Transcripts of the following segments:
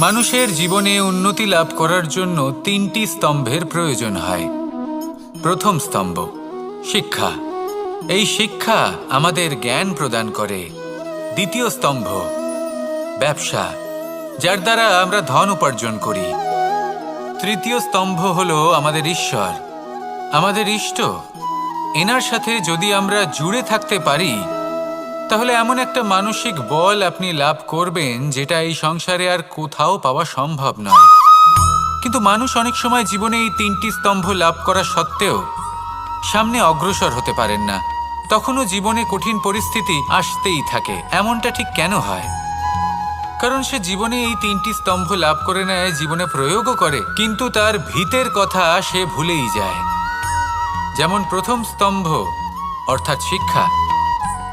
মানুষের জীবনে উন্নতি লাভ করার জন্য তিনটি স্তম্ভের প্রয়োজন হয়। প্রথম স্তম্ভ, শিক্ষা। এই শিক্ষা আমাদের জ্ঞান প্রদান করে। দ্বিতীয় স্তম্ভ, ব্যবসা, যার দ্বারা আমরা ধন উপার্জন করি। তৃতীয় স্তম্ভ হল আমাদের ঈশ্বর। আমাদের ইষ্ট। এনার সাথে যদি আমরা জুড়ে থাকতে পারি তাহলে এমন একটা মানসিক বল আপনি লাভ করবেন যেটা এই সংসারে আর কোথাও পাওয়া সম্ভব নয়। কিন্তু মানুষ অনেক সময় জীবনে এই তিনটি স্তম্ভ লাভ করা সত্ত্বেও সামনে অগ্রসর হতে পারেন না। তখনও জীবনে কঠিন পরিস্থিতি আসতেই থাকে। এমনটা ঠিক কেন হয়? কারণ সে জীবনে এই তিনটি স্তম্ভ লাভ করে নেয়, জীবনে প্রয়োগও করে, কিন্তু তার ভিতের কথা সে ভুলেই যায়। যেমন প্রথম স্তম্ভ, অর্থাৎ শিক্ষা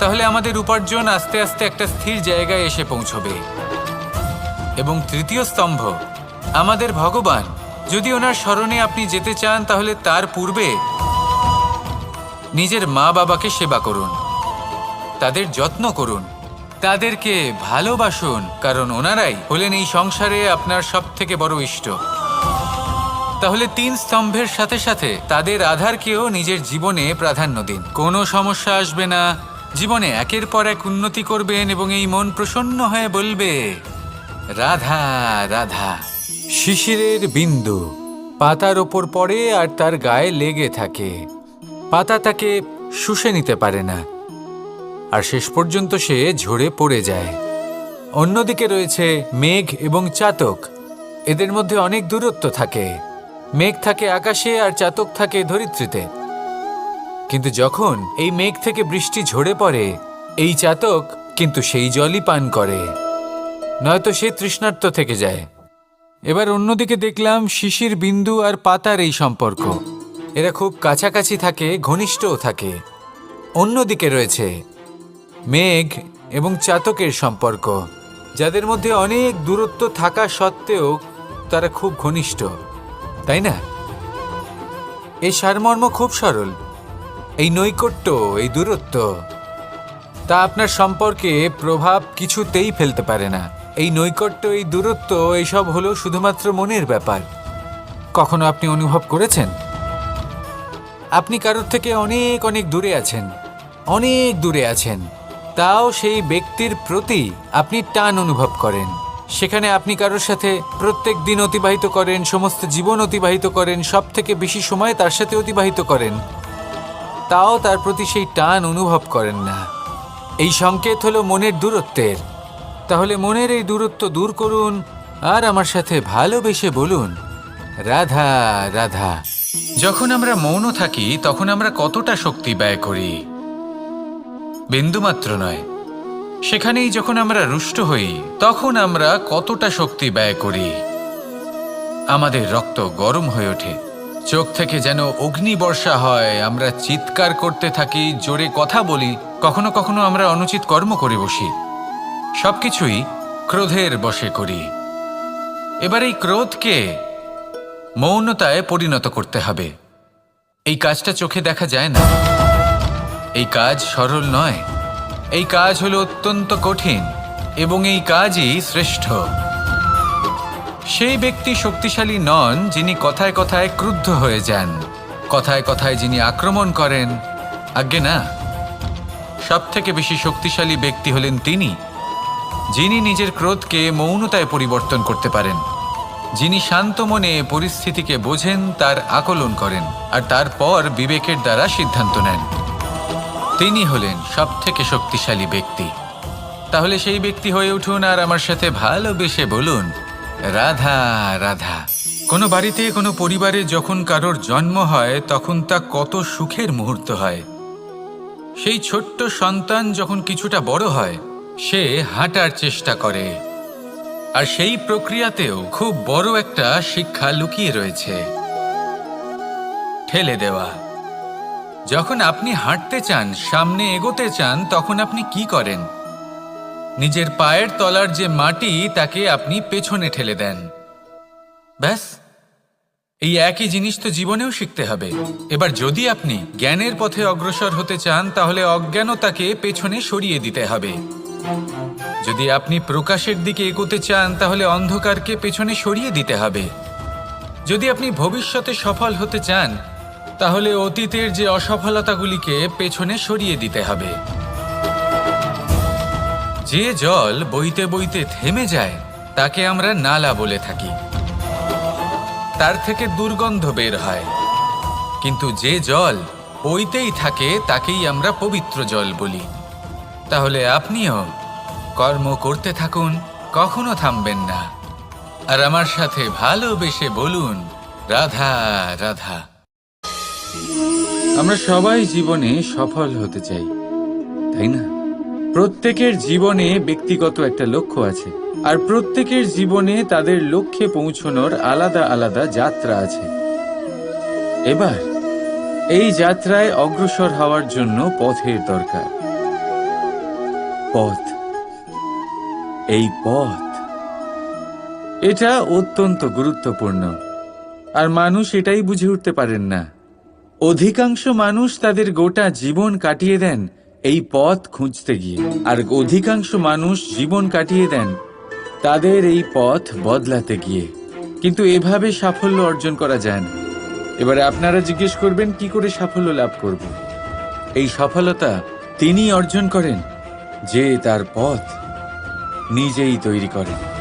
তাহলে আমাদের উপার্জন আস্তে আস্তে একটা স্থির জায়গায় এসে পৌঁছবে। এবং তৃতীয় স্তম্ভ, আমাদের ভগবান, যদি ওনার স্মরণে আপনি যেতে চান, তাহলে তার পূর্বে নিজের মা বাবাকে সেবা করুন। তাদের যত্ন করুন। তাদেরকে ভালোবাসুন, কারণ ওনারাই হলেন এই সংসারে আপনার সব থেকে বড় ইষ্ট। তাহলে তিন স্তম্ভের সাথে সাথে তাদের আধারকেও নিজের জীবনে প্রাধান্য দিন। কোনো সমস্যা আসবে না। জীবনে একের পর এক উন্নতি করবেন এবং এই মন প্রসন্ন হয়ে বলবে, রাধা রাধা, শিশিরের বিন্দু, পাতার ওপর পড়ে আর তার গায়ে লেগে থাকে। পাতা তাকে শুষে নিতে পারে না। আর শেষ পর্যন্ত সে ঝরে পড়ে যায়। অন্যদিকে রয়েছে মেঘ এবং চাতক। এদের মধ্যে অনেক দূরত্ব থাকে। মেঘ থাকে আকাশে আর চাতক থাকে ধরিত্রীতে। কিন্তু যখন এই মেঘ থেকে বৃষ্টি ঝরে পড়ে, এই চাতক কিন্তু সেই জলই পান করে। নয়তো সে তৃষ্ণার্ত থেকে যায়। এবার অন্যদিকে দেখলাম শিশির বিন্দু আর পাতার এই সম্পর্ক। এরা খুব কাছাকাছি থাকে, ঘনিষ্ঠও থাকে। অন্যদিকে রয়েছে মেঘ এবং চাতকের সম্পর্ক। যাদের মধ্যে অনেক দূরত্ব থাকা সত্ত্বেও তারা খুব ঘনিষ্ঠ, তাই না? এই সারমর্ম খুব সরল। এই নৈকট্য, এই দূরত্ব, তা আপনার সম্পর্কে প্রভাব কিছুতেই ফেলতে পারে না। এই নৈকট্য, এই দূরত্ব, এইসব হলো শুধুমাত্র মনের ব্যাপার। কখনো আপনি অনুভব করেছেন? আপনি কারোর থেকে অনেক অনেক দূরে আছেন, অনেক দূরে আছেন। তাও সেই ব্যক্তির প্রতি আপনি টান অনুভব করেন। সেখানে আপনি কারোর সাথে প্রত্যেক দিন অতিবাহিত করেন, সমস্ত জীবন অতিবাহিত করেন সব থেকে বেশি সময় তার সাথে অতিবাহিত করেন। তাও তার প্রতি সেই টান অনুভব করেন না। এই সংকেত হলো মনের দূরত্বের। তাহলে মনের এই দূরত্ব দূর করুন আর আমার সাথে ভালোবেসে বলুন, রাধা রাধা। যখন আমরা মৌন থাকি, তখন আমরা কতটা শক্তি ব্যয় করি? বিন্দুমাত্র নয়। সেখানেই যখন আমরা রুষ্ট হই, তখন আমরা কতটা শক্তি ব্যয় করি? আমাদের রক্ত গরম হয়ে ওঠে। চোখ থেকে যেন অগ্নি বর্ষা হয়। আমরা চিৎকার করতে থাকি, জোরে কথা বলি। কখনো কখনো আমরা অনুচিত কর্ম করে বসি। সবকিছুই ক্রোধের বশে করি। এবার এই ক্রোধকে মৌনতায় পরিণত করতে হবে। এই কাজটা চোখে দেখা যায় না। এই কাজ সরল নয়। এই কাজ হলো অত্যন্ত কঠিন এবং এই কাজই শ্রেষ্ঠ। সেই ব্যক্তি শক্তিশালী নন যিনি কথায় কথায় ক্রুদ্ধ হয়ে যান। কথায় কথায় যিনি আক্রমণ করেন, আজ্ঞে না। সব থেকে বেশি শক্তিশালী ব্যক্তি হলেন তিনি, যিনি নিজের ক্রোধকে মৌনতায় পরিবর্তন করতে পারেন। যিনি শান্ত মনে পরিস্থিতিকে বোঝেন, তার আকলন করেন, আর তারপর বিবেকের দ্বারা সিদ্ধান্ত নেন। তিনি হলেন সব থেকে শক্তিশালী ব্যক্তি। তাহলে সেই ব্যক্তি হয়ে উঠুন আর আমার সাথে ভালোবেসে বলুন রাধা রাধা। কোনো বাড়িতে, কোনো পরিবারে যখন কারোর জন্ম হয়, তখন তা কত সুখের মুহূর্ত হয়। সেই ছোট্ট সন্তান যখন কিছুটা বড় হয়, সে হাঁটার চেষ্টা করে। আর সেই প্রক্রিয়াতেও খুব বড় একটা শিক্ষা লুকিয়ে রয়েছে। ঠেলে দেওয়া। যখন আপনি হাঁটতে চান, সামনে এগোতে চান, তখন আপনি কি করেন? নিজের পায়ের তলার যে মাটি, তাকে আপনি পেছনে ঠেলে দেন। ব্যাস। এই একই জিনিস তো জীবনেও শিখতে হবে। এবার যদি আপনি জ্ঞানের পথে অগ্রসর হতে চান, তাহলে অজ্ঞানতাকে পেছনে সরিয়ে দিতে হবে। যদি আপনি প্রকাশের দিকে এগোতে চান, তাহলে অন্ধকারকে পেছনে সরিয়ে দিতে হবে। যদি আপনি ভবিষ্যতে সফল হতে চান, তাহলে অতীতের যে অসফলতাগুলিকে পেছনে সরিয়ে দিতে হবে। যে জল বইতে বইতে থেমে যায়, তাকে আমরা নালা বলে থাকি। তার থেকে দুর্গন্ধ বের হয়। কিন্তু যে জল বইতেই থাকে, তাকেই আমরা পবিত্র জল বলি। তাহলে আপনিও কর্ম করতে থাকুন, কখনো থামবেন না। আর আমার সাথে ভালোবেসে বলুন, রাধা রাধা। আমরা সবাই জীবনে সফল হতে চাই, তাই না? প্রত্যেকের জীবনে ব্যক্তিগত একটা লক্ষ্য আছে। আর প্রত্যেকের জীবনে তাদের লক্ষ্যে পৌঁছনোর আলাদা আলাদা যাত্রা আছে। এবার, এই যাত্রায় অগ্রসর হওয়ার জন্য পথের দরকার। পথ। এই পথ। এটা অত্যন্ত গুরুত্বপূর্ণ। আর মানুষ এটাই বুঝে উঠতে পারেন না। অধিকাংশ মানুষ তাদের গোটা জীবন কাটিয়ে দেন এই পথ খুঁজতে গিয়ে। আর অধিকাংশ মানুষ জীবন কাটিয়ে দেন তাদের এই পথ বদলাতে গিয়ে। কিন্তু এভাবে সাফল্য অর্জন করা যায় না। এবারে আপনারা জিজ্ঞেস করবেন, কি করে সাফল্য লাভ করব? এই সফলতা তিনি অর্জন করেন যে তার পথ নিজেই তৈরি করেন।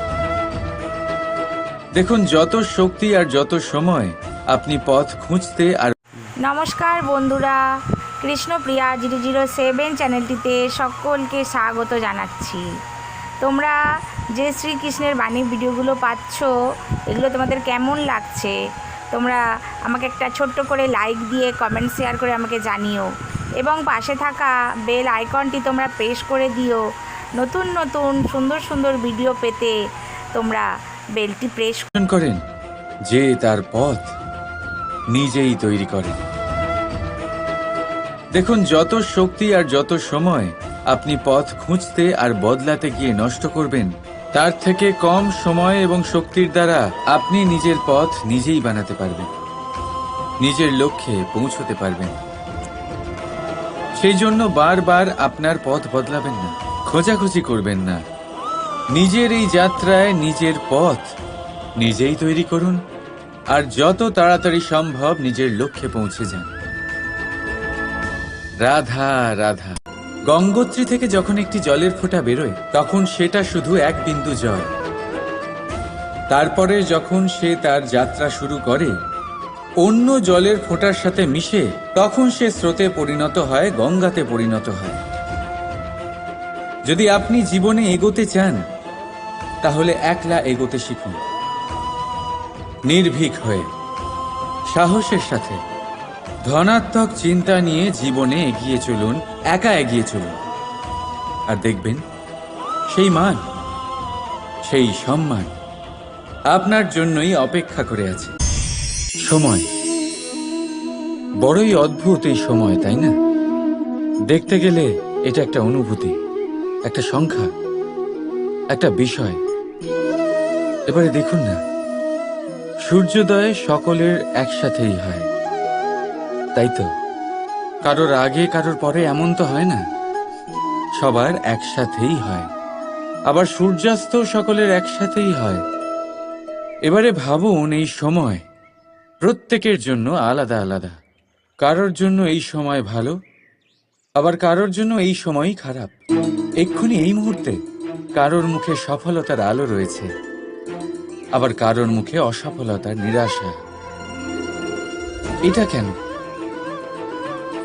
দেখুন, যত শক্তি আর যত সময় আপনি পথ খুঁজতে আর নমস্কার বন্ধুরা। কৃষ্ণপ্রিয়া জিরো জিরো সেভেন চ্যানেলটিতে সকলকে স্বাগত জানাচ্ছি। তোমরা যে শ্রীকৃষ্ণের বাণী ভিডিওগুলো পাচ্ছ, এগুলো তোমাদের কেমন লাগছে? তোমরা আমাকে একটা ছোট্ট করে লাইক দিয়ে কমেন্ট শেয়ার করে আমাকে জানিও। এবং পাশে থাকা বেল আইকনটি তোমরা প্রেস করে দিও। নতুন নতুন, সুন্দর সুন্দর ভিডিও পেতে তোমরা বেলটি প্রেস করেন, যে তার পথ নিজেই তৈরি করেন। দেখুন, যত শক্তি আর যত সময় আপনি পথ খুঁজতে আর বদলাতে গিয়ে নষ্ট করবেন, তার থেকে কম সময় এবং শক্তির দ্বারা আপনি নিজের পথ নিজেই বানাতে পারবেন, নিজের লক্ষ্যে পৌঁছতে পারবেন। সেই জন্য বারবার আপনার পথ বদলাবেন না, খোঁজাখুঁজি করবেন না। নিজের এই যাত্রায় নিজের পথ নিজেই তৈরি করুন, আর যত তাড়াতাড়ি সম্ভব নিজের লক্ষ্যে পৌঁছে যান। রাধা রাধা। গঙ্গোত্রী থেকে যখন একটি জলের ফোঁটা বেরোয়, তখন সেটা শুধু এক বিন্দু জল। তারপরে যখন সে তার যাত্রা শুরু করে, অন্য জলের ফোঁটার সাথে মিশে, তখন সে স্রোতে পরিণত হয়, গঙ্গাতে পরিণত হয়। যদি আপনি জীবনে এগোতে চান, তাহলে একলা এগোতে শিখুন। নির্ভীক হয়ে, সাহসের সাথে। ধনাত্মক চিন্তা নিয়ে জীবনে এগিয়ে চলুন, একা এগিয়ে চলুন। আর দেখবেন, সেই মান, সেই সম্মান আপনার জন্যই অপেক্ষা করে আছে। সময়। বড়ই অদ্ভুত এই সময়, তাই না? দেখতে গেলে এটা একটা অনুভূতি, একটা সংখ্যা, একটা বিষয়। এবারে দেখুন না, সূর্যোদয় সকলের একসাথেই হয়। তাই তো। কারোর আগে, কারোর পরে এমন তো হয় না। সবার একসাথেই হয়। আবার সূর্যাস্ত সকলের একসাথেই হয়। এবারে ভাবুন এই সময় প্রত্যেকের জন্য আলাদা আলাদা। কারোর জন্য এই সময় ভালো, আবার কারোর জন্য এই সময়ই খারাপ। এক্ষুনি এই মুহূর্তে কারোর মুখে সফলতার আলো রয়েছে, আবার কারোর মুখে অসফলতার নিরাশা। এটা কেন?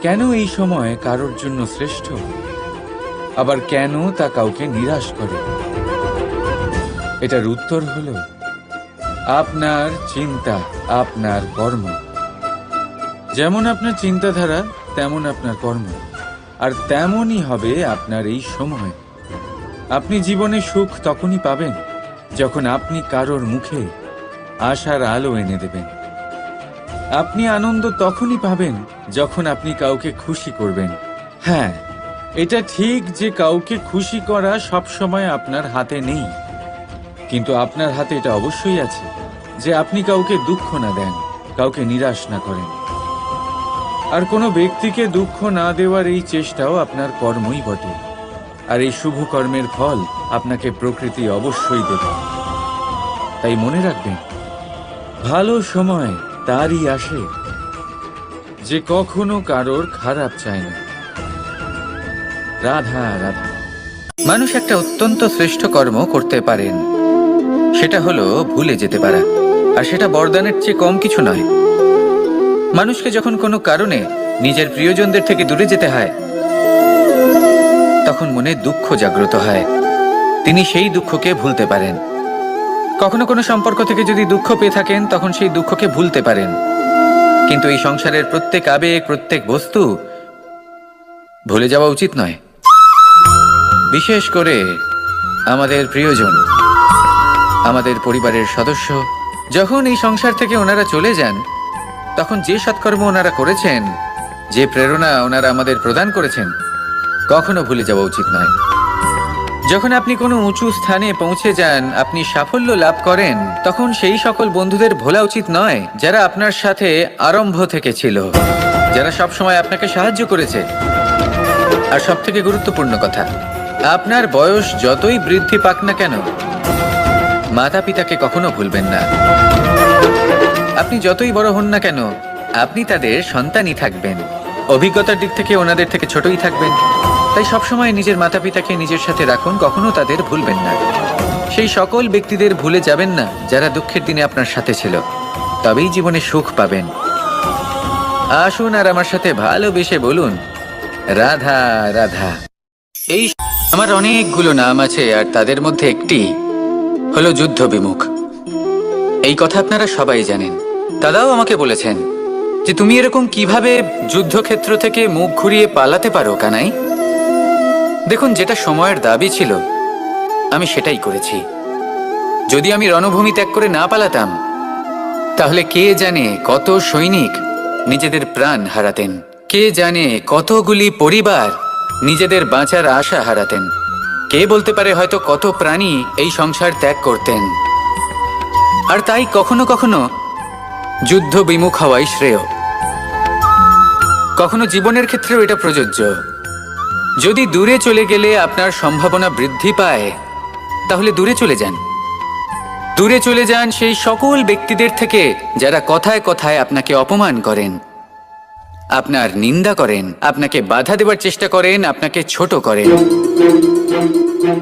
কেন এই সময় কারোর জন্য শ্রেষ্ঠ? আবার কেন তা কাউকে নিরাশ করে? এটার উত্তর হলো, আপনার চিন্তা, আপনার কর্ম। যেমন আপনার চিন্তাধারা, তেমন আপনার কর্ম। আর তেমনই হবে আপনার এই সময়। আপনি জীবনে সুখ তখনই পাবেন যখন আপনি কারোর মুখে আশার আলো এনে দেবেন। আপনি আনন্দ তখনই পাবেন যখন আপনি কাউকে খুশি করবেন। হ্যাঁ এটা ঠিক যে কাউকে খুশি করা সবসময় আপনার হাতে নেই। কিন্তু আপনার হাতে এটা অবশ্যই আছে যে আপনি কাউকে দুঃখ না দেন, কাউকে নিরাশ না করেন। আর কোনো ব্যক্তিকে দুঃখ না দেওয়ার এই চেষ্টাও আপনার কর্মই বটে। আর এই শুভ কর্মের ফল আপনাকে প্রকৃতি অবশ্যই দেবে। তাই মনে রাখবেন, ভালো সময় তারই আসে। যে কখনো কারোর খারাপ চায় না। রাধা রাধা। মানুষ একটা অত্যন্ত শ্রেষ্ঠ কর্ম করতে পারেন। সেটা হলো ভুলে যেতে পারা। আর সেটা বরদানের চেয়ে কম কিছু নয়। মানুষকে যখন কোনো কারণে নিজের প্রিয়জনদের থেকে দূরে যেতে হয়, তখন মনে দুঃখ জাগ্রত হয়। তিনি সেই দুঃখকে ভুলতে পারেন। কখনো কোনো সম্পর্ক থেকে যদি দুঃখ পেয়ে থাকেন, তখন সেই দুঃখকে ভুলতে পারেন। কিন্তু এই সংসারের প্রত্যেক আবেগ, প্রত্যেক বস্তু ভুলে যাওয়া উচিত নয়। বিশেষ করে আমাদের প্রিয়জন, আমাদের পরিবারের সদস্য, যখন এই সংসার থেকে ওনারা চলে যান, তখন যে সৎকর্ম ওনারা করেছেন, যে প্রেরণা ওনারা আমাদের প্রদান করেছেন, কখনো ভুলে যাওয়া উচিত নয়। যখন আপনি কোনো উঁচু স্থানে পৌঁছে যান, আপনি সাফল্য লাভ করেন, তখন সেই সকল বন্ধুদের ভোলা উচিত নয়, যারা আপনার সাথে আরম্ভ থেকে ছিল, যারা সব সময় আপনাকে সাহায্য করেছে। আর সব থেকে গুরুত্বপূর্ণ কথা, আপনার বয়স যতই বৃদ্ধি পাক না কেন মাতা পিতাকে কখনো ভুলবেন না। আপনি যতই বড় হন না কেন, আপনি তাদের সন্তানই থাকবেন। অভিজ্ঞতার দিক থেকে ওনাদের থেকে ছোটই থাকবেন। তাই সবসময় নিজের মাতা পিতাকে নিজের সাথে রাখুন, কখনো তাদের ভুলবেন না। সেই সকল ব্যক্তিদের ভুলে যাবেন না, যারা দুঃখের দিনে আপনার সাথে ছিল। তবেই জীবনে সুখ পাবেন। আসুন আর আমার সাথে ভালোবেসে বলুন, রাধা রাধা। এই আমার অনেকগুলো নাম আছে, আর তাদের মধ্যে একটি হলো যুদ্ধ বিমুখ এই কথা আপনারা সবাই জানেন। দাদাও আমাকে বলেছেন যে, তুমি এরকম কীভাবে যুদ্ধক্ষেত্র থেকে মুখ ঘুরিয়ে পালাতে পারো কানাই? দেখুন, যেটা সময়ের দাবি ছিল, আমি সেটাই করেছি। যদি আমি রণভূমি ত্যাগ করে না পালাতাম, তাহলে কে জানে কত সৈনিক নিজেদের প্রাণ হারাতেন? কে জানে কতগুলি পরিবার নিজেদের বাঁচার আশা হারাতেন? কে বলতে পারে হয়তো কত প্রাণী এই সংসার ত্যাগ করতেন? আর তাই কখনো কখনো যুদ্ধ বিমুখ হওয়াই শ্রেয়। কখনো জীবনের ক্ষেত্রেও এটা প্রযোজ্য। যদি দূরে চলে গেলে আপনার সম্ভাবনা বৃদ্ধি পায়, তাহলে দূরে চলে যান। দূরে চলে যান সেই সকল ব্যক্তিদের থেকে যারা কথায় কথায় আপনাকে অপমান করেন, আপনার নিন্দা করেন, আপনাকে বাধা দেওয়ার চেষ্টা করেন, আপনাকে ছোট করেন।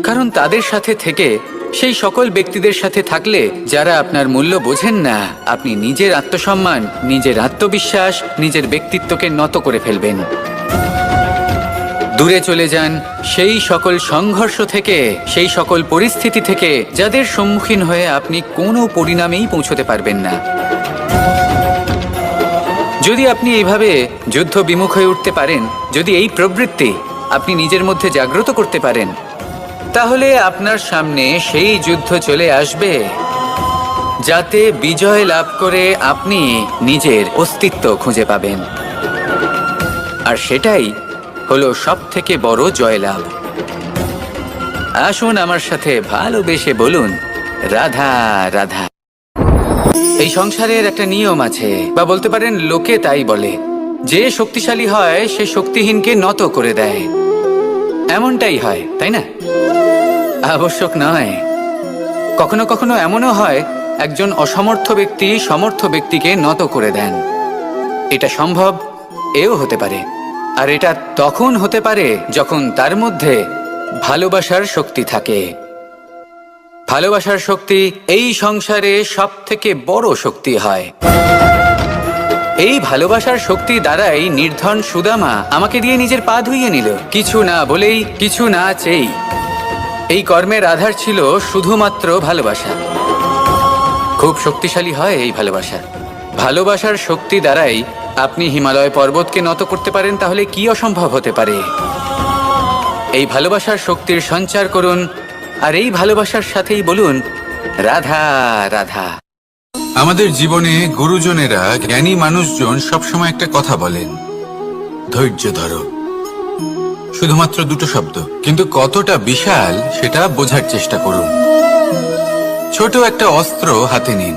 কারণ তাদের সাথে থেকে, সেই সকল ব্যক্তিদের সাথে থাকলে যারা আপনার মূল্য বোঝেন না, আপনি নিজের আত্মসম্মান, নিজের আত্মবিশ্বাস, নিজের ব্যক্তিত্বকে নত করে ফেলবেন। দূরে চলে যান সেই সকল সংঘর্ষ থেকে, সেই সকল পরিস্থিতি থেকে, যাদের সম্মুখীন হয়ে আপনি কোনো পরিণামেই পৌঁছতে পারবেন না। যদি আপনি এইভাবে যুদ্ধ বিমুখ হয়ে উঠতে পারেন, যদি এই প্রবৃত্তি আপনি নিজের মধ্যে জাগ্রত করতে পারেন, তাহলে আপনার সামনে সেই যুদ্ধ চলে আসবে, যাতে বিজয় লাভ করে আপনি নিজের অস্তিত্ব খুঁজে পাবেন। আর সেটাই হলো সব থেকে বড় জয়লাভ। আসুন আমার সাথে ভালোবেসে বলুন, রাধা রাধা। এই সংসারের একটা নিয়ম আছে, বা বলতে পারেন লোকে তাই বলে, যে শক্তিশালী হয়, সে শক্তিহীনকে নত করে দেয়। এমনটাই হয়, তাই না? আবশ্যক নয়। কখনো কখনো এমনও হয়, একজন অসমর্থ ব্যক্তি সমর্থ ব্যক্তিকে নত করে দেন। এটা সম্ভব, এও হতে পারে। আর এটা তখন হতে পারে যখন তার মধ্যে ভালোবাসার শক্তি থাকে। ভালোবাসার শক্তি এই সংসারে সব থেকে বড় শক্তি হয়। এই ভালোবাসার শক্তি দ্বারাই নির্ধন সুদামা আমাকে দিয়ে নিজের পা ধুইয়ে নিল। কিছু না বলেই, কিছু না চেই এই কর্মের আধার ছিল শুধুমাত্র ভালোবাসা। খুব শক্তিশালী হয় এই ভালোবাসা। ভালোবাসার শক্তি দ্বারাই আপনি হিমালয় পর্বতকে নত করতে পারেন, তাহলে কি অসম্ভব হতে পারে? এই ভালোবাসার শক্তির সঞ্চার করুন, আর এই ভালোবাসার সাথেই বলুন, রাধা রাধা। আমাদের জীবনে গুরুজনেরা জ্ঞানী মানুষজন সবসময় একটা কথা বলেন, ধৈর্য ধরো। শুধুমাত্র দুটো শব্দ, কিন্তু কতটা বিশাল সেটা বোঝার চেষ্টা করুন। ছোট একটা অস্ত্র হাতে নিন।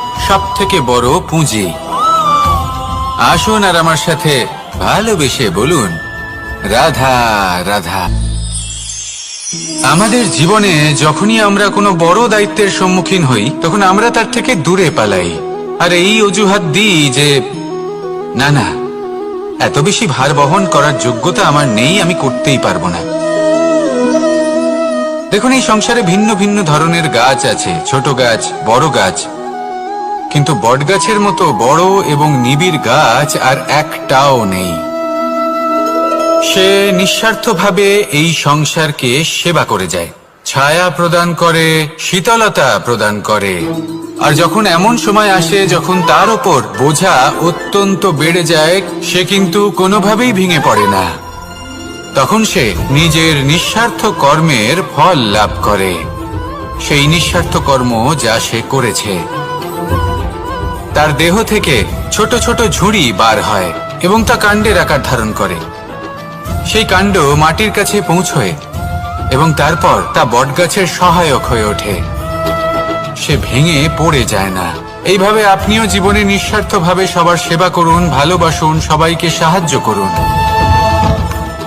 সব থেকে বড় পুঁজি। আসুন আর আমার সাথে ভালোবেসে বলুন, রাধা রাধা। আমাদের জীবনে যখনই আমরা কোনো বড় দায়িত্বের সম্মুখীন হই, তখন আমরা তার থেকে দূরে পালাই। আর এই অজুহাত দিই যে, না না, এত বেশি ভার বহন করার যোগ্যতা আমার নেই, আমি করতেই পারব না। দেখুন, এই সংসারে ভিন্ন ভিন্ন ধরনের গাছ আছে, ছোট গাছ, বড় গাছ কিন্তু বটগাছের মতো বড় এবং নিবিড় গাছ আর একটাও নেই। সে নিঃস্বার্থভাবে এই সংসারকে সেবা করে যায়। ছায়া প্রদান করে, শীতলতা প্রদান করে। আর যখন এমন সময় আসে যখন তার ওপর বোঝা অত্যন্ত বেড়ে যায়, সে কিন্তু কোনোভাবেই ভেঙে পড়ে না। তখন সে নিজের নিঃস্বার্থ কর্মের ফল লাভ করে। সেই নিঃস্বার্থ কর্ম যা সে করেছে। তার দেহ থেকে ছোট ছোট ঝুড়ি বার হয় এবং তা কাণ্ডের আকার ধারণ করে। সেই কাণ্ড মাটির কাছে পৌঁছয় এবং তারপর তা বটগাছের সহায়ক হয়ে ওঠে। সে ভেঙে পড়ে যায় না। এইভাবে আপনিও জীবনে নিঃস্বার্থভাবে সবার সেবা করুন, ভালোবাসুন, সবাইকে সাহায্য করুন।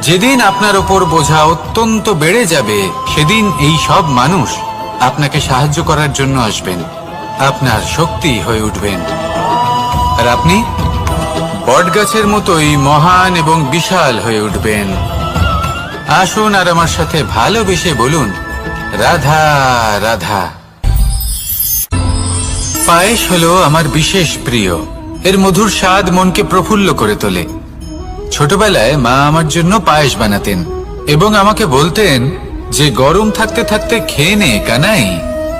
যেদিন আপনার ওপর বোঝা অত্যন্ত বেড়ে যাবে, সেদিন এই সব মানুষ আপনাকে সাহায্য করার জন্য আসবেন। আপনার শক্তি হয়ে উঠবেন। আর আপনি বটগাছের মতোই মহান এবং বিশাল হয়ে উঠবেন। আসুন আর আমার সাথে ভালোবেসে বলুন, রাধা রাধা। পায়েস হলো আমার বিশেষ প্রিয়। এর মধুর স্বাদ মনকে প্রফুল্ল করে তোলে। ছোটবেলায় মা আমার জন্য পায়েস বানাতেন এবং আমাকে বলতেন যে গরম থাকতে থাকতে খেয়ে নে কানাই।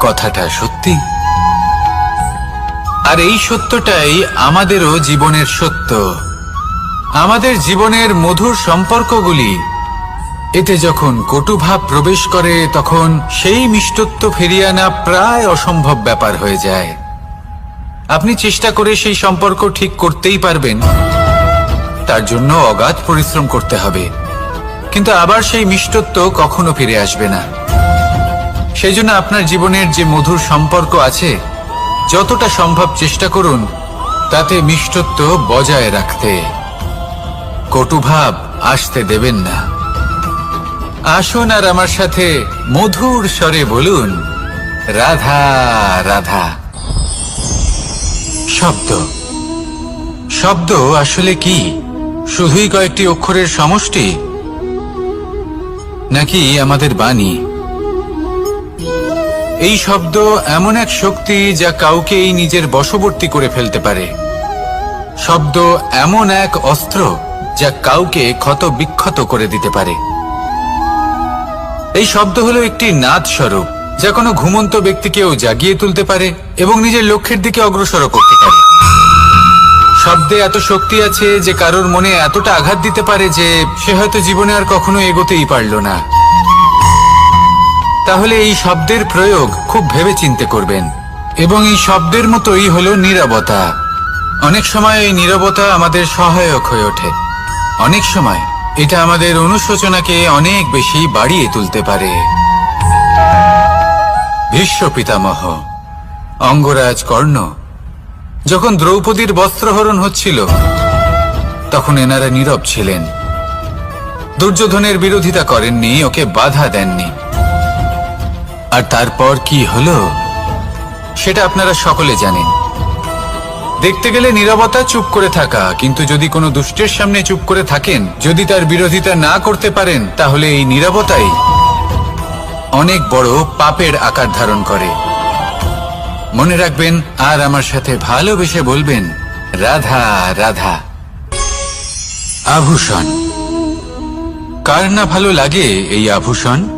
কথাটা সত্যি? আর এই সত্যটাই আমাদেরও জীবনের সত্য। আমাদের জীবনের মধুর সম্পর্কগুলি, এতে যখন কটুভাব প্রবেশ করে, তখন সেই মিষ্টত্ব ফিরিয়ে আনা প্রায় অসম্ভব ব্যাপার হয়ে যায়। আপনি চেষ্টা করে সেই সম্পর্ক ঠিক করতেই পারবেন। তার জন্য অগাধ পরিশ্রম করতে হবে। কিন্তু আবার সেই মিষ্টত্ব কখনো ফিরে আসবে না। সেই জন্য আপনার জীবনের যে মধুর সম্পর্ক আছে, যতটা সম্ভব চেষ্টা করুন, তাতে মিষ্টত্ব বজায় রাখতে। কটুভাব আসতে দেবেন না। আসুন আর আমার সাথে মধুর স্বরে বলুন, রাধা রাধা। শব্দ। শব্দ আসলে কি? শুধুই কয়েকটি অক্ষরের সমষ্টি? নাকি আমাদের বাণী? এই শব্দ এমন এক শক্তি যা কাউকেই নিজের বশবর্তী করে ফেলতে পারে। শব্দ এমন এক অস্ত্র যা কাউকে ক্ষত বিক্ষত করে দিতে পারে। এই শব্দ হলো একটি নাদ স্বরূপ যা কোনো ঘুমন্ত ব্যক্তিকেও জাগিয়ে তুলতে পারে এবং নিজের লক্ষ্যের দিকে অগ্রসর করতে পারে। শব্দে এত শক্তি আছে যে কারোর মনে এতটা আঘাত দিতে পারে যে সে হয়তো জীবনে আর কখনো এগোতেই পারল না। তাহলে এই শব্দের প্রয়োগ খুব ভেবে চিন্তে করবেন। এবং এই শব্দের মতোই হলো নীরবতা। অনেক সময় এই নীরবতা আমাদের সহায়ক হয়ে ওঠে। অনেক সময় এটা আমাদের অনুশোচনাকে অনেক বেশি বাড়িয়ে তুলতে পারে। ভীষ্ম পিতামহ, অঙ্গরাজ কর্ণ, যখন দ্রৌপদীর বস্ত্রহরণ হচ্ছিল, তখন এনারা নীরব ছিলেন। দুর্যোধনের বিরোধিতা করেননি, ওকে বাধা দেননি। আর তারপর কি হলো? সেটা আপনারা সকলে জানেন। দেখতে গেলে নীরবতা চুপ করে থাকা, কিন্তু যদি কোনো দুষ্টের সামনে চুপ করে থাকেন, যদি তার বিরোধিতা না করতে পারেন, তাহলে এই নীরবতাই অনেক বড় পাপের আকার ধারণ করে। মনে রাখবেন, আর আমার সাথে ভালোবেসে বলবেন, রাধা রাধা। আভূষণ। কার না ভালো লাগে এই আভূষণ?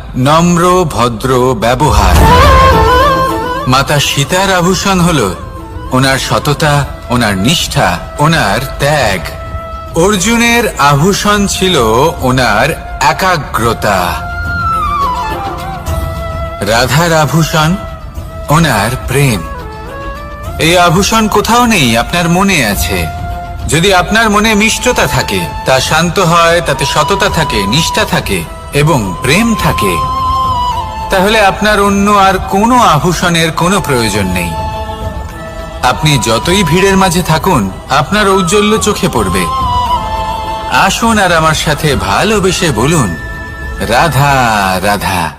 নম্র, ভদ্র, ব্যবহার। মাতা সীতার আভূষণ হল ওনার সততা, ওনার নিষ্ঠা, ওনার ত্যাগ। অর্জুনের আভূষণ ছিল ওনার একাগ্রতা। রাধার আভূষণ, ওনার প্রেম। এই আভূষণ কোথাও নেই, আপনার মনে আছে। যদি আপনার মনে মিষ্টতা থাকে, তা শান্ত হয়, তাতে সততা থাকে, নিষ্ঠা থাকে। এবং প্রেম থাকে, তাহলে আপনার অন্য আর কোনো আভূষণের কোনো প্রয়োজন নেই। আপনি যতই ভিড়ের মাঝে থাকুন, আপনার ঔজ্জ্বল্য চোখে পড়বে। আসুন আর আমার সাথে ভালোবেসে বলুন, রাধা রাধা।